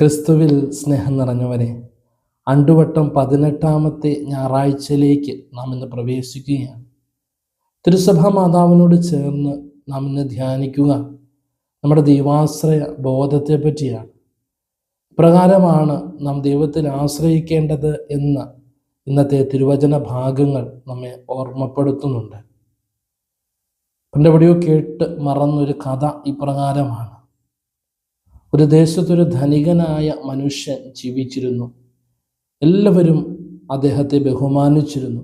ക്രിസ്തുവിൽ സ്നേഹം നിറഞ്ഞവരെ അണ്ടുവട്ടം പതിനെട്ടാമത്തെ ഞായറാഴ്ചയിലേക്ക് നാം ഇന്ന് പ്രവേശിക്കുകയാണ്. തിരുസഭാ മാതാവിനോട് ചേർന്ന് നാം ഇന്ന് ധ്യാനിക്കുക നമ്മുടെ ദൈവാശ്രയ ബോധത്തെ പറ്റിയാണ്. പ്രകാരമാണ് നാം ദൈവത്തിൽ ആശ്രയിക്കേണ്ടത് എന്ന് ഇന്നത്തെ തിരുവചന ഭാഗങ്ങൾ നമ്മെ ഓർമ്മപ്പെടുത്തുന്നുണ്ട്. പണ്ടെവിടെയോ കേട്ട് മറന്നൊരു കഥ ഇപ്രകാരമാണ്. ഒരു ദേശത്തൊരു ധനികനായ മനുഷ്യൻ ജീവിച്ചിരുന്നു. എല്ലാവരും അദ്ദേഹത്തെ ബഹുമാനിച്ചിരുന്നു.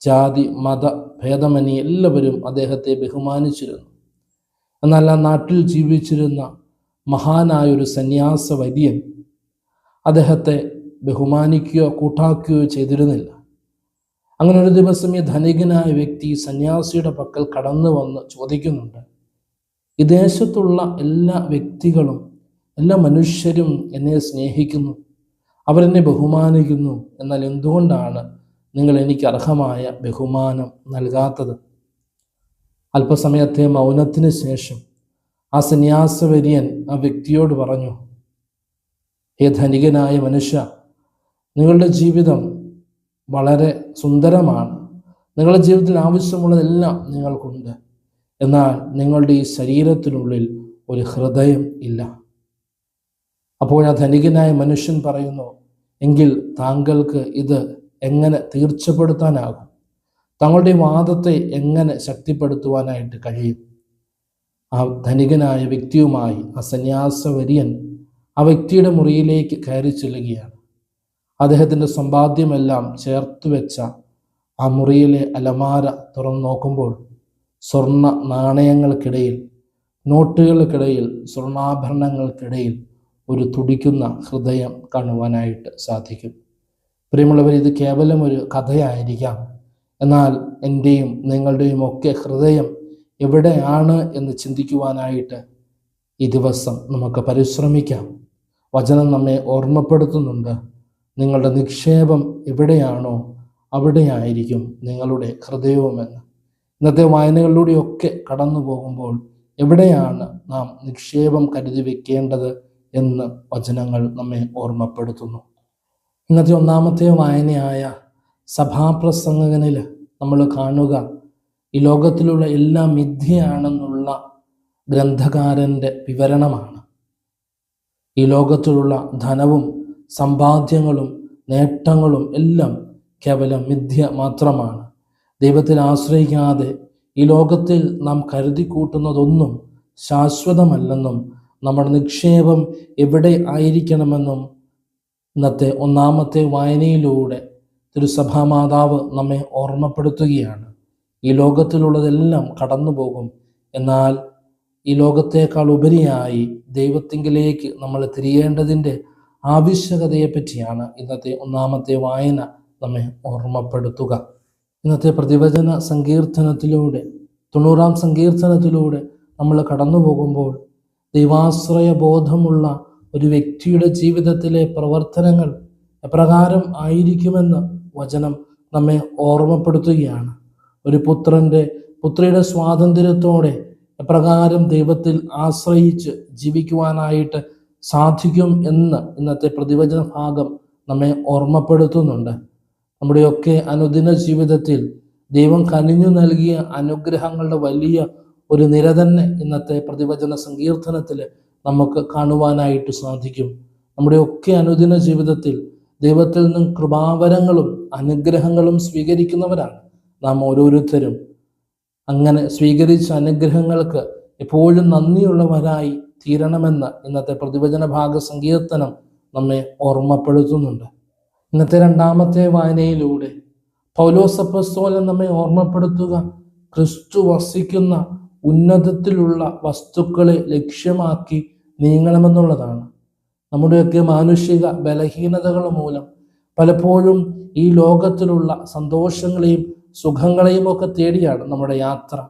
ജാതി മത ഭേദമന്യേ എല്ലാവരും അദ്ദേഹത്തെ ബഹുമാനിച്ചിരുന്നു. എന്നാൽ ആ നാട്ടിൽ ജീവിച്ചിരുന്ന മഹാനായ ഒരു സന്യാസ വര്യൻ അദ്ദേഹത്തെ ബഹുമാനിക്കുകയോ കൂട്ടാക്കുകയോ ചെയ്തിരുന്നില്ല. അങ്ങനെ ഒരു ദിവസം ഈ ധനികനായ വ്യക്തി സന്യാസിയുടെ പക്കൽ കടന്നു വന്ന് ചോദിക്കുന്നുണ്ട് ഈ ദേശത്തുള്ള എല്ലാ വ്യക്തികളും എല്ലാ മനുഷ്യരും എന്നെ സ്നേഹിക്കുന്നു. അവരെന്നെ ബഹുമാനിക്കുന്നു. എന്നാൽ എന്തുകൊണ്ടാണ് നിങ്ങൾ എനിക്ക് അർഹമായ ബഹുമാനം നൽകാത്തത്? അല്പസമയത്തെ മൗനത്തിന് ശേഷം ആ സന്യാസവര്യൻ ആ വ്യക്തിയോട് പറഞ്ഞു ഹേ ധനികനായ മനുഷ്യ നിങ്ങളുടെ ജീവിതം വളരെ സുന്ദരമാണ്. നിങ്ങളുടെ ജീവിതത്തിൽ ആവശ്യമുള്ളതെല്ലാം നിങ്ങൾക്കുണ്ട്. എന്നാൽ നിങ്ങളുടെ ഈ ശരീരത്തിനുള്ളിൽ ഒരു ഹൃദയം ഇല്ല. അപ്പോൾ ആ ധനികനായ മനുഷ്യൻ പറയുന്നു എങ്കിൽ താങ്കൾക്ക് ഇത് എങ്ങനെ തീർച്ചപ്പെടുത്താനാകും? തങ്ങളുടെ വാദത്തെ എങ്ങനെ ശക്തിപ്പെടുത്തുവാനായിട്ട് കഴിയും? ആ ധനികനായ വ്യക്തിയുമായി ആ സന്യാസവര്യൻ ആ വ്യക്തിയുടെ മുറിയിലേക്ക് കയറി ചെല്ലുകയാണ്. അദ്ദേഹത്തിന്റെ സമ്പാദ്യമെല്ലാം ചേർത്ത് വെച്ച ആ മുറിയിലെ അലമാര തുറന്നു നോക്കുമ്പോൾ സ്വർണ നാണയങ്ങൾക്കിടയിൽ നോട്ടുകൾക്കിടയിൽ സ്വർണാഭരണങ്ങൾക്കിടയിൽ ഒരു തുടിക്കുന്ന ഹൃദയം കാണുവാനായിട്ട് സാധിക്കും. പ്രിയമുള്ളവർ ഇത് കേവലം ഒരു കഥയായിരിക്കാം. എന്നാൽ എന്റെയും നിങ്ങളുടെയും ഒക്കെ ഹൃദയം എവിടെയാണ് എന്ന് ചിന്തിക്കുവാനായിട്ട് ഈ ദിവസം നമുക്ക് പരിശ്രമിക്കാം. വചനം നമ്മെ ഓർമ്മപ്പെടുത്തുന്നുണ്ട്. നിങ്ങളുടെ നിക്ഷേപം എവിടെയാണോ അവിടെയായിരിക്കും നിങ്ങളുടെ ഹൃദയവുമെന്ന്. ഇന്നത്തെ വായനകളിലൂടെയൊക്കെ കടന്നു പോകുമ്പോൾ എവിടെയാണ് നാം നിക്ഷേപം കരുതി വെക്കേണ്ടത്? എന്ന് വചനങ്ങൾ നമ്മെ ഓർമ്മപ്പെടുത്തുന്നു. ഇന്നത്തെ ഒന്നാമത്തെ വായനയായ സഭാപ്രസംഗനിൽ നമ്മൾ കാണുക ഈ ലോകത്തിലുള്ള എല്ലാ മിഥ്യയാണെന്നുള്ള ഗ്രന്ഥകാരന്റെ വിവരണമാണ്. ഈ ലോകത്തിലുള്ള ധനവും സമ്പാദ്യങ്ങളും നേട്ടങ്ങളും എല്ലാം കേവലം മിഥ്യ മാത്രമാണ്. ദൈവത്തിൽ ആശ്രയിക്കാതെ ഈ ലോകത്തിൽ നാം കരുതി കൂട്ടുന്നതൊന്നും ശാശ്വതമല്ലെന്നും നമ്മുടെ നിക്ഷേപം എവിടെ ആയിരിക്കണമെന്നും ഇന്നത്തെ ഒന്നാമത്തെ വായനയിലൂടെ തിരുസഭാ മാതാവ് നമ്മെ ഓർമ്മപ്പെടുത്തുകയാണ്. ഈ ലോകത്തിലുള്ളതെല്ലാം കടന്നു പോകും എന്നാൽ ഈ ലോകത്തേക്കാൾ ഉപരിയായി ദൈവത്തിങ്കിലേക്ക് നമ്മൾ തിരിയേണ്ടതിന്റെ ആവശ്യകതയെപ്പറ്റിയാണ് ഇന്നത്തെ ഒന്നാമത്തെ വായന നമ്മെ ഓർമ്മപ്പെടുത്തുക. ഇന്നത്തെ പ്രതിവചന സങ്കീർത്തനത്തിലൂടെ തൊണ്ണൂറാം സങ്കീർത്തനത്തിലൂടെ നമ്മൾ കടന്നു പോകുമ്പോൾ ദൈവാശ്രയ ബോധമുള്ള ഒരു വ്യക്തിയുടെ ജീവിതത്തിലെ പ്രവർത്തനങ്ങൾ എപ്രകാരം ആയിരിക്കുമെന്ന് വചനം നമ്മെ ഓർമ്മപ്പെടുത്തുകയാണ്. ഒരു പുത്രന്റെ പുത്രിയുടെ സ്വാതന്ത്ര്യത്തോടെ എപ്രകാരം ദൈവത്തിൽ ആശ്രയിച്ച് ജീവിക്കുവാനായിട്ട് സാധിക്കും എന്ന് ഇന്നത്തെ പ്രതിവചന ഭാഗം നമ്മെ ഓർമ്മപ്പെടുത്തുന്നുണ്ട്. നമ്മുടെയൊക്കെ അനുദിന ജീവിതത്തിൽ ദൈവം കനിഞ്ഞു നൽകിയ അനുഗ്രഹങ്ങളുടെ വലിയ ഒരു നിര തന്നെ ഇന്നത്തെ പ്രതിവചന സങ്കീർത്തനത്തിൽ നമുക്ക് കാണുവാനായിട്ട് സാധിക്കും. നമ്മുടെ ഒക്കെ അനുദിന ജീവിതത്തിൽ ദൈവത്തിൽ നിന്നും കൃപാവരങ്ങളും അനുഗ്രഹങ്ങളും സ്വീകരിക്കുന്നവരാണ് നാം ഓരോരുത്തരും. അങ്ങനെ സ്വീകരിച്ച അനുഗ്രഹങ്ങൾക്ക് എപ്പോഴും നന്ദിയുള്ളവരായി തീരണമെന്ന് ഇന്നത്തെ പ്രതിവചന ഭാഗ സങ്കീർത്തനം നമ്മെ ഓർമ്മപ്പെടുത്തുന്നുണ്ട്. ഇന്നത്തെ രണ്ടാമത്തെ വായനയിലൂടെ പൗലോസപ്പസ്തോലൻ നമ്മെ ഓർമ്മപ്പെടുത്തുക. ക്രിസ്തു വസിക്കുന്ന ഉന്നതത്തിലുള്ള വസ്തുക്കളെ ലക്ഷ്യമാക്കി നീങ്ങണമെന്നുള്ളതാണ്. നമ്മുടെയൊക്കെ മാനുഷിക ബലഹീനതകൾ മൂലം പലപ്പോഴും ഈ ലോകത്തിലുള്ള സന്തോഷങ്ങളെയും സുഖങ്ങളെയും ഒക്കെ തേടിയാണ് നമ്മുടെ യാത്ര.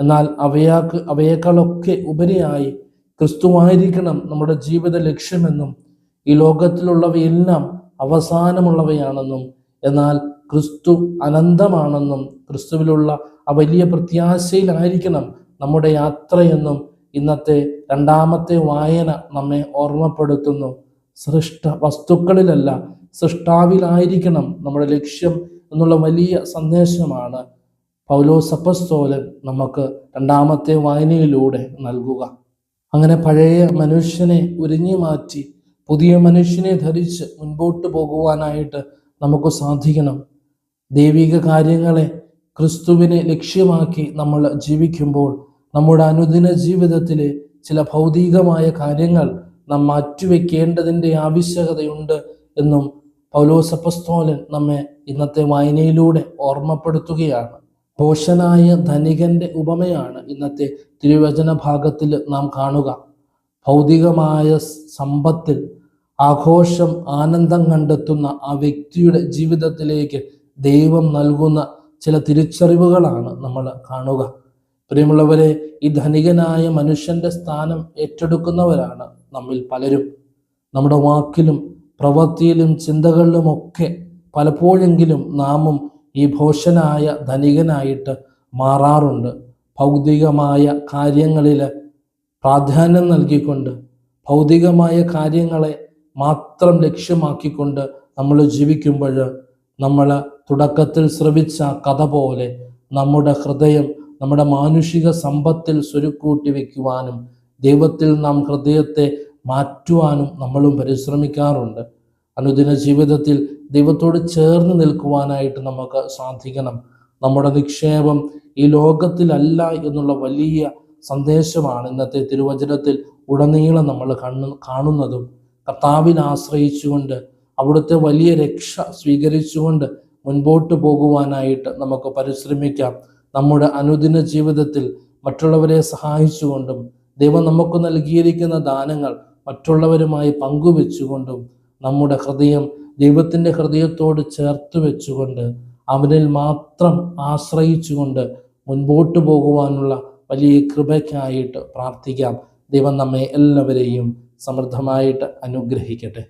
എന്നാൽ അവയാക്ക് അവയേക്കാളൊക്കെ ഉപരിയായി ക്രിസ്തുവായിരിക്കണം നമ്മുടെ ജീവിത ലക്ഷ്യമെന്നും ഈ ലോകത്തിലുള്ളവയെല്ലാം അവസാനമുള്ളവയാണെന്നും എന്നാൽ ക്രിസ്തു അനന്തമാണെന്നും ക്രിസ്തുവിലുള്ള ആ വലിയ പ്രത്യാശയിലായിരിക്കണം നമ്മുടെ യാത്രയെന്നും ഇന്നത്തെ രണ്ടാമത്തെ വായന നമ്മെ ഓർമ്മപ്പെടുത്തുന്നു. സൃഷ്ട വസ്തുക്കളിലല്ല സൃഷ്ടാവിലായിരിക്കണം നമ്മുടെ ലക്ഷ്യം എന്നുള്ള വലിയ സന്ദേശമാണ് പൗലോ സപ്പസ്തോലൻ നമുക്ക് രണ്ടാമത്തെ വായനയിലൂടെ നൽകുക. അങ്ങനെ പഴയ മനുഷ്യനെ ഉരിഞ്ഞു മാറ്റി പുതിയ മനുഷ്യനെ ധരിച്ച് മുൻപോട്ട് പോകുവാനായിട്ട് നമുക്ക് സാധിക്കണം. ദൈവിക കാര്യങ്ങളെ ക്രിസ്തുവിനെ ലക്ഷ്യമാക്കി നമ്മൾ ജീവിക്കുമ്പോൾ നമ്മുടെ അനുദിന ജീവിതത്തിലെ ചില ഭൗതികമായ കാര്യങ്ങൾ നാം മാറ്റിവെക്കേണ്ടതിന്റെ ആവശ്യകതയുണ്ട് എന്നും പൗലോസപ്പസ്തോലൻ നമ്മെ ഇന്നത്തെ വായനയിലൂടെ ഓർമ്മപ്പെടുത്തുകയാണ്. പോഷനായ ധനികന്റെ ഉപമയാണ് ഇന്നത്തെ തിരുവചന ഭാഗത്തിൽ നാം കാണുക. ഭൗതികമായ സമ്പത്തിൽ ആഘോഷം ആനന്ദം കണ്ടെത്തുന്ന ആ വ്യക്തിയുടെ ജീവിതത്തിലേക്ക് ദൈവം നൽകുന്ന ചില തിരിച്ചറിവുകളാണ് നമ്മൾ കാണുക. പ്രിയമുള്ളവരെ ഈ ധനികനായ മനുഷ്യന്റെ സ്ഥാനം ഏറ്റെടുക്കുന്നവരാണ് നമ്മിൽ പലരും. നമ്മുടെ വാക്കിലും പ്രവൃത്തിയിലും ചിന്തകളിലുമൊക്കെ പലപ്പോഴെങ്കിലും നാമും ഈ ഭോഷനായ ധനികനായിട്ട് മാറാറുണ്ട്. ഭൗതികമായ കാര്യങ്ങളിൽ പ്രാധാന്യം നൽകിക്കൊണ്ട് ഭൗതികമായ കാര്യങ്ങളെ മാത്രം ലക്ഷ്യമാക്കിക്കൊണ്ട് നമ്മൾ ജീവിക്കുമ്പോൾ നമ്മൾ തുടക്കത്തിൽ ശ്രവിച്ച കഥ പോലെ നമ്മുടെ ഹൃദയം നമ്മുടെ മാനുഷിക സമ്പത്തിൽ സ്വരുക്കൂട്ടി വയ്ക്കുവാനും ദൈവത്തിൽ നാം ഹൃദയത്തെ മാറ്റുവാനും നമ്മളും പരിശ്രമിക്കാറുണ്ട്. അനുദിന ജീവിതത്തിൽ ദൈവത്തോട് ചേർന്ന് നിൽക്കുവാനായിട്ട് നമുക്ക് സാധിക്കണം. നമ്മുടെ നിക്ഷേപം ഈ ലോകത്തിലല്ല എന്നുള്ള വലിയ സന്ദേശമാണ് ഇന്നത്തെ തിരുവചനത്തിൽ ഉടനീളം നമ്മൾ കണ്ണു കാണുന്നതും. കർത്താവിൽ ആശ്രയിച്ചുകൊണ്ട് അവിടുത്തെ വലിയ രക്ഷ സ്വീകരിച്ചുകൊണ്ട് മുൻപോട്ട് പോകുവാനായിട്ട് നമുക്ക് പരിശ്രമിക്കാം. നമ്മുടെ അനുദിന ജീവിതത്തിൽ മറ്റുള്ളവരെ സഹായിച്ചുകൊണ്ടും ദൈവം നമുക്ക് നൽകിയിരിക്കുന്ന ദാനങ്ങൾ മറ്റുള്ളവരുമായി പങ്കുവെച്ചുകൊണ്ടും നമ്മുടെ ഹൃദയം ദൈവത്തിന്റെ ഹൃദയത്തോട് ചേർത്ത് വെച്ചുകൊണ്ട് അവനിൽ മാത്രം ആശ്രയിച്ചുകൊണ്ട് മുൻപോട്ട് പോകുവാനുള്ള വലിയ കൃപയ്ക്കായിട്ട് പ്രാർത്ഥിക്കാം. ദൈവം നമ്മെ എല്ലാവരെയും സമൃദ്ധമായിട്ട് അനുഗ്രഹിക്കട്ടെ.